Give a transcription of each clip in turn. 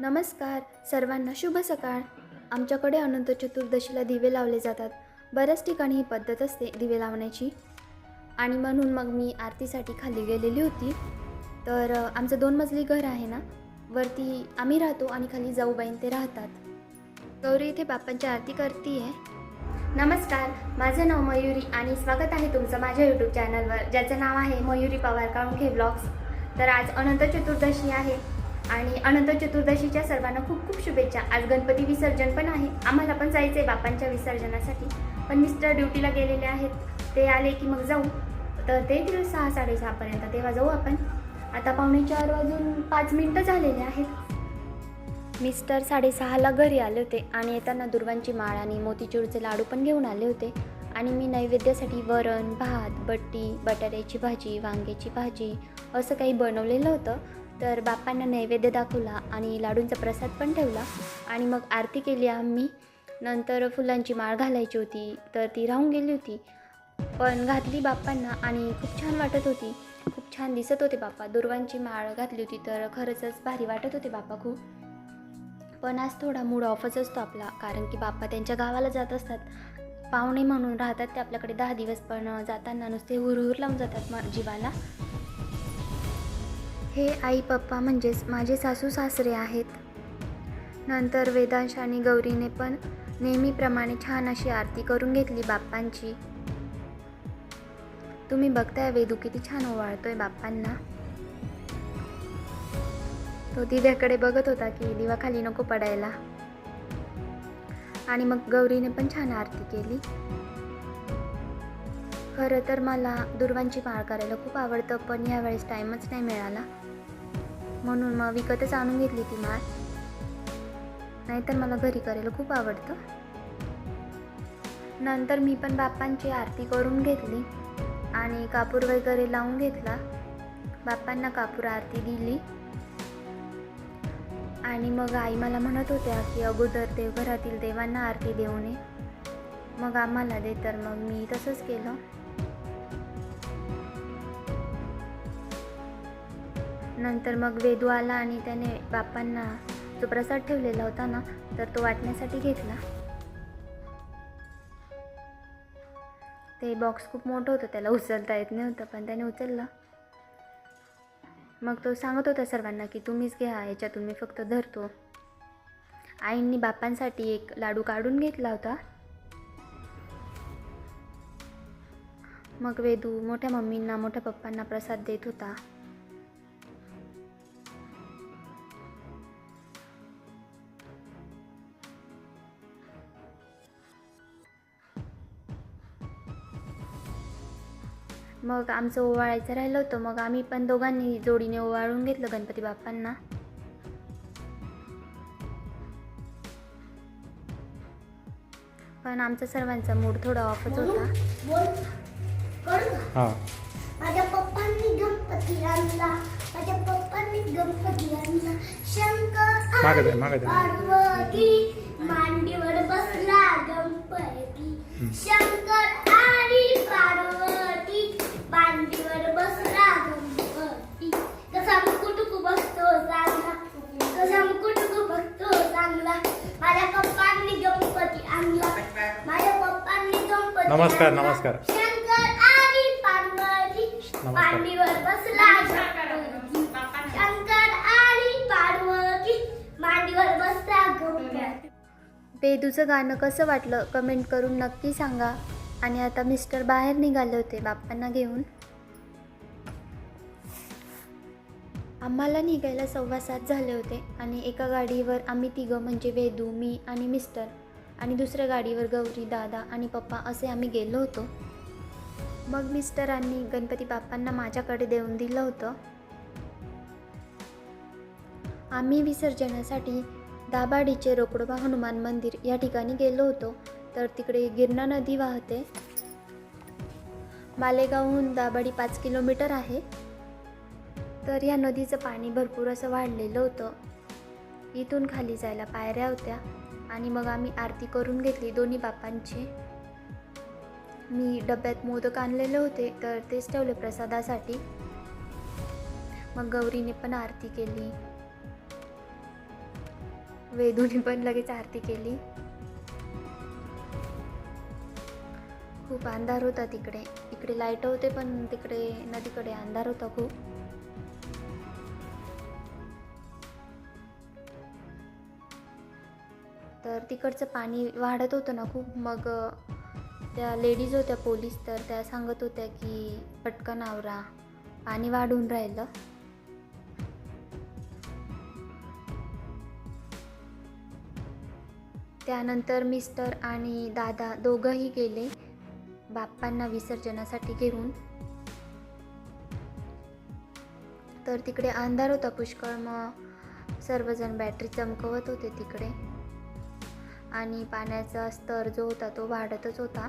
नमस्कार सर्वांना शुभ सकाळ. आमच्याकडे अनंत चतुर्दशीला दिवे लावले जातात. बऱ्याच ठिकाणी ही पद्धत असते दिवे लावण्याची. आणि म्हणून मग मी आरतीसाठी खाली गेलेली होती. तर आमचं दोन मजली घर आहे ना? वरती आम्ही राहतो आणि खाली जाऊबाईन ते राहतात. गौरी इथे बाप्पांची आरती करते नमस्कार माझं नाव मयुरी आणि स्वागत आहे तुमचं माझ्या यूट्यूब चॅनलवर ज्याचं नाव आहे मयुरी पवार काळुंखे ब्लॉग्स तर आज अनंत चतुर्दशी आहे. आणि अनंत चतुर्दशीच्या सर्वांना खूप खूप शुभेच्छा. आज गणपती विसर्जन पण आहे. आम्हाला पण जायचं आहे बापांच्या विसर्जनासाठी. पण मिस्टर ड्युटीला गेलेले आहेत. ते आले की मग जाऊ. तर ते येतील सहा साडेसहापर्यंत तेव्हा जाऊ आपण. आता पावणे चार वाजून पाच मिनटं झालेले आहेत. मिस्टर साडेसहाला घरी आले होते आणि येताना दुर्वांची माळ आणि मोतीचूरचे लाडू पण घेऊन आले होते. आणि मी नैवेद्यासाठी वरण भात बट्टी बटाट्याची भाजी वांग्याची भाजी असं काही बनवलेलं होतं. तर बाप्पांना नैवेद्य दाखवला आणि लाडूंचा प्रसाद पण ठेवला. आणि मग आरती केली आम्ही. नंतर फुलांची माळ घालायची होती तर ती राहून गेली होती. पण घातली बाप्पांना आणि खूप छान वाटत होती. खूप छान दिसत होते बाप्पा. दुर्वांची माळ घातली होती तर खरंचच भारी वाटत होते बाप्पा खूप. पण आज थोडा मूड ऑफच असतो आपला कारण की बाप्पा त्यांच्या गावाला जात असतात. पाहुणे म्हणून राहतात ते आपल्याकडे दहा दिवस पण जाताना नुसते हुरहुर लावून जातात म जीवाला. हे आई पप्पा म्हणजेच माझे सासू सासरे आहेत. नंतर वेदांश आणि गौरीने पण नेहमीप्रमाणे छान अशी आरती करून घेतली बाप्पांची. तुम्ही बघताय वेदू किती छान ओवाळतोय बाप्पांना. तो दिव्याकडे बघत होता की दिवा खाली नको पडायला. आणि मग गौरीने पण छान आरती केली. खरं तर मला दुर्वांची माळ करायला खूप आवडतं पण यावेळेस टाईमच नाही मिळाला. म्हणून मग विकतच आणून घेतली ती माळ. नाहीतर मला घरी करायला खूप आवडतं. नंतर मी पण बाप्पांची आरती करून घेतली आणि कापूर वगैरे लावून घेतला. बाप्पांना कापूर आरती दिली. आणि मग आई मला म्हणत होत्या की अगोदर देवघरातील देवांना आरती देऊ नये मग आम्हाला दे तर मग मी तसंच केलं. नंतर मग वेदू आला आणि त्याने बापांना जो प्रसाद ठेवलेला होता ना तर तो वाटण्यासाठी घेतला. ते बॉक्स खूप मोठं होतं त्याला उचलता येत नव्हतं पण त्याने उचललं. मग तो सांगत होता सर्वांना की तुम्हीच घ्या याच्यातून मी फक्त धरतो. आईंनी बापांसाठी एक लाडू काढून घेतला होता. मग वेदू मोठ्या मम्मींना मोठ्या पप्पांना प्रसाद देत होता. मग आमचं ओवाळायचं राहिलं होतं. मग आम्ही पण दोघांनी जोडीने ओवाळून घेतलं गणपती बाप्पांना. पण आमचा सर्वांचा मूड थोडा ऑफच होता. बोल? करू का? हा. माझ्या पप्पांनी गणपती आणला. माझ्या पप्पांनी गणपती आणला. शंकर. पार्वती मांडीवर बसला गणपती. शंकर आणि पार्वती मांडीवर बसला गणपती कसा मुकुटुकू बसतो चांगला कसा मुकुटुकू बसतो चांगला माझ्या पप्पांनी गणपती आणला माझ्या पप्पांनी गणपती नमस्कार, आणला. नमस्कार. शंकर आणि पार्वती नमस्कार. मांडीवर बसला गणपती शंकर आणि पार्वती मांडीवर बसला. गणपती वेदूचं गाणं कसं वाटलं कमेंट करून नक्की सांगा. आणि आता मिस्टर बाहेर निघाले होते बाप्पांना घेऊन. आम्हाला निघायला सव्वा सात झाले होते आणि एका गाडीवर आम्ही तिघं म्हणजे वेदू मी आणि मिस्टर आणि दुसऱ्या गाडीवर गौरी दादा आणि पप्पा असे आम्ही गेलो होतो. मग मिस्टरांनी गणपती बाप्पांना माझ्याकडे देऊन दिलं होतं. आम्ही विसर्जनासाठी दाबाडीचे रोकडोबा हनुमान मंदिर या ठिकाणी गेलो होतो. तर तिकडे गिरणा नदी वाहते. मालेगावहून दाभाडी पाच किलोमीटर आहे. तर या नदीचं पाणी भरपूर असं वाढलेलं होतं. इथून खाली जायला पायऱ्या होत्या. आणि मग आम्ही आरती करून घेतली दोन्ही बापांची मी डब्यात मोदक आणलेले होते तर तेच ठेवले प्रसादासाठी. मग गौरीने पण आरती केली. वेदूने पण लगेच आरती केली. खूप अंधार होता तिकडे. इकडे लाइट होते पण तिकडे नदीकडे अंधार होता खूप. तर तिकडचं पाणी वाढत होतं ना खूप. मग त्या लेडीज होत्या पोलीस तर त्या सांगत होत्या की पटकन आवरा पाणी वाढून राहिलं. त्यानंतर मिस्टर आणि दादा दोघंही गेले बाप्पांना विसर्जनासाठी घेऊन. तर तिकडे अंधार होता पुष्कळ मग सर्वजण बॅटरी चमकवत होते तिकडे. आणि पाण्याचा स्तर जो होता तो वाढतच होता.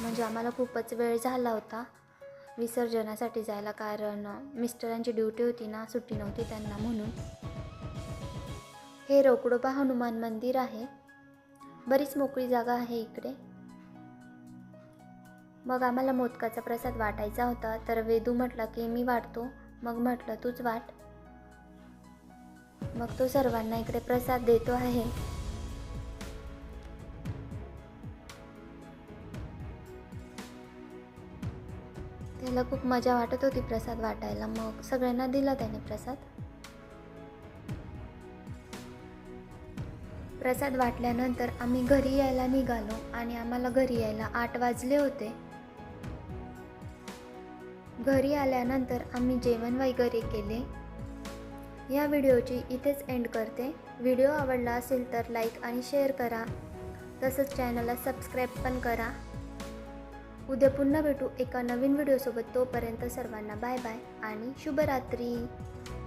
म्हणजे आम्हाला खूपच वेळ झाला होता विसर्जनासाठी जायला कारण मिस्टरांची ड्युटी होती ना सुट्टी नव्हती त्यांना म्हणून. हे रोकडोबा हनुमान मंदिर आहे. बरीच मोकळी जागा आहे इकडे. मग आम्हाला मोदकाचा प्रसाद वाटायचा होता तर वेदू म्हटला की मी वाटतो मग म्हटलं तूच वाट मग तो सर्वांना इकडे प्रसाद देतो आहे. त्याला खूप मजा वाटत होती प्रसाद वाटायला. मग सगळ्यांना दिला त्याने प्रसाद. प्रसाद वाटल्यानंतर आम्ही घरी यायला निघालो आणि आम्हाला घरी यायला आठ वाजले होते. घरी आल्यानंतर आम्ही जेवण वगैरे केले. या व्हिडिओची इथेच एंड करते. व्हिडिओ आवडला असेल तर लाईक आणि शेअर करा. तसंच चॅनलला सबस्क्राईब पण करा. उद्या पुन्हा भेटू एका नवीन व्हिडिओसोबत. तोपर्यंत सर्वांना बाय बाय आणि शुभरात्री.